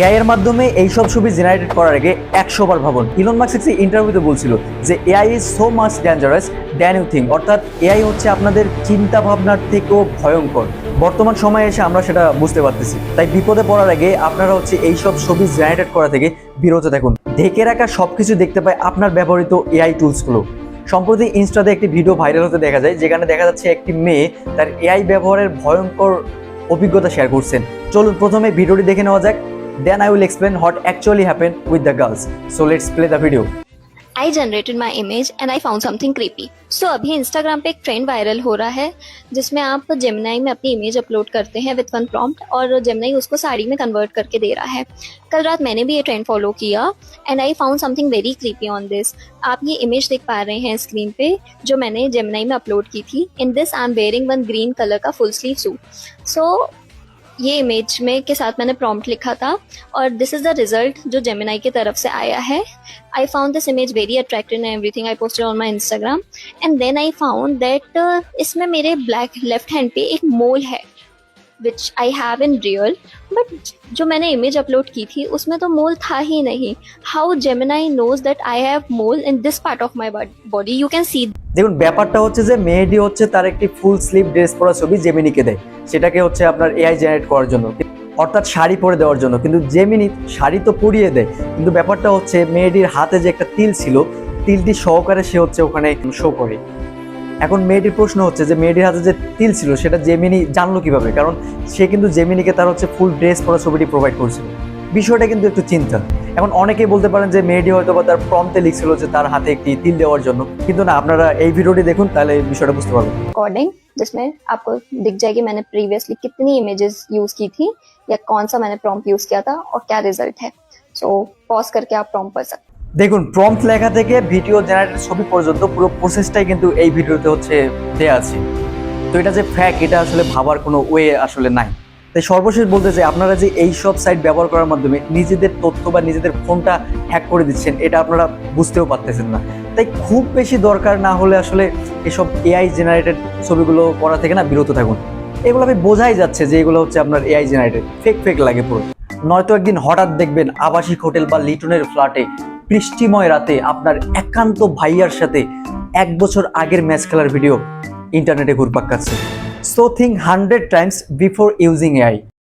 AI এর মাধ্যমে এইসব ছবি জেনারেট করার আগে একশো বার ভাবুন। ইলন মার্কস একটি ইন্টারভিউতে বলছিল যে AI is so much dangerous than you think অর্থাৎ এআই হচ্ছে আপনাদের চিন্তা ভাবনার থেকেও ভয়ঙ্কর। বর্তমান সময়ে এসে আমরা সেটা বুঝতে পারতেছি। তাই বিপদে পড়ার আগে আপনারা হচ্ছে এইসব ছবি জেনারেট করা থেকে বিরত থাকুন। ঢেকে রাখা সবকিছু দেখতে পায় আপনার ব্যবহৃত এআই টুলসগুলো সম্প্রতি ইনস্টাতে একটি ভিডিও ভাইরাল হতে দেখা যায়, যেখানে দেখা যাচ্ছে একটি মেয়ে তার এআই ব্যবহারের ভয়ঙ্কর অভিজ্ঞতা শেয়ার করছেন। চলুন প্রথমে ভিডিওটি দেখে নেওয়া যাক। Then I will explain what actually happened with the girls. So, let's play the video. I generated my image and I found something creepy so अभी इंस्टाग्राम पे एक ट्रेंड वायरल हो रहा है, जिसमें आप जेमनाई में अपनी इमेज अपलोड करते हैं विथ वन प्रॉम्प्ट और जेमनाई उसको साड़ी में कन्वर्ट करके दे रहा है। कल रात मैंने भी ये ट्रेंड फॉलो किया and I found something very creepy on this आप ये इमेज देख पा रहे हैं स्क्रीन पे, जो मैंने जेमनाई में अपलोड की थी। In this I am wearing one green colour का फुल स्लीव सूट सो ये इमेज में के साथ मैंने प्रॉम्प्ट लिखा था और दिस इज़ द रिज़ल्ट जो जेमिनाई की तरफ़ से आया है। I found this image very attractive and everything I posted on my Instagram and then I found that इसमें मेरे ब्लैक लेफ़्ट हैंड पे एक मोल है which I have in real but जो मैंने image upload की थी उसमें तो मोल था ही नहीं. How Gemini knows that I have mole in this part of my bod- body? You can see দেখুন ব্যাপারটা হচ্ছে যে মেয়েটি হচ্ছে তার একটি ফুল স্লিভ ড্রেস পরা ছবি জেমিনিকে দেয় সেটাকে হচ্ছে আপনার এআই জেনারেট করার জন্য অর্থাৎ শাড়ি পরে দেওয়ার জন্য কিন্তু জেমিনি শাড়ি তো পরিয়ে দেয় কিন্তু ব্যাপারটা হচ্ছে মেয়েটির হাতে যে একটা তিল ছিল তিলটি সহকারে সে হচ্ছে ওখানে শো করে এখন মেয়েটির প্রশ্ন হচ্ছে যে মেয়েটির হাতে যে তিল ছিল সেটা জেমিনি জানলো কিভাবে কারণ সে কিন্তু জেমিনিকে তার হচ্ছে ফুল ড্রেস পরা ছবিটি প্রোভাইড করছিল বিষয়টা কিন্তু একটু চিন্তা এখন অনেকেই বলতে পারেন যে মেয়েটি হয়তো বা তার প্রম্পটে লিখছিল যে তার হাতে একটি তিল দেওয়ার জন্য কিন্তু না আপনারা এই ভিডিওটি দেখুন তাহলে বিষয়টা বুঝতে পারবেন recording जिसमें आपको दिख जाएगी मैंने प्रीवियसली कितनी इमेजेस यूज की थी या कौन सा मैंने प्रॉम्प्ट यूज किया था और क्या रिजल्ट है सो पॉज करके आप प्रॉम्प्ट पढ़ सकते हैं দেখুন প্রম্পট লেখা থেকে ভিডিও জেনারেটেড ছবি পর্যন্ত পুরো প্রসেসটাই কিন্তু এই ভিডিওতে হচ্ছে দেয়া আছে। তো এটা যে ফ্যাক এটা আসলে ভাবার কোনো ওয়ে আসলে নাই। তাই সর্বশেষ বলতে চাই, আপনারা যে এই সব সাইট ব্যবহার করার মাধ্যমে নিজেদের তথ্য বা নিজেদের ফোনটা হ্যাক করে দিচ্ছেন, এটা আপনারা বুঝতেও পারতেছেন না। তাই খুব বেশি দরকার না হলে আসলে এসব এআই জেনারেটেড ছবিগুলো করা থেকে না বিরত থাকুন। এগুলো আমি বোঝাই যাচ্ছে যে এগুলো হচ্ছে আপনার এআই জেনারেটেড ফেক ফেক লাগে পুরো। নয়তো একদিন হঠাৎ দেখবেন আবাসিক হোটেল বা লিটনের ফ্ল্যাটে বৃষ্টিময় রাতে আপনার একান্ত ভাইয়ার সাথে এক বছর আগের ম্যাচ খেলার ভিডিও ইন্টারনেটে ঘুরপাক খাচ্ছে। So thing hundred times before using AI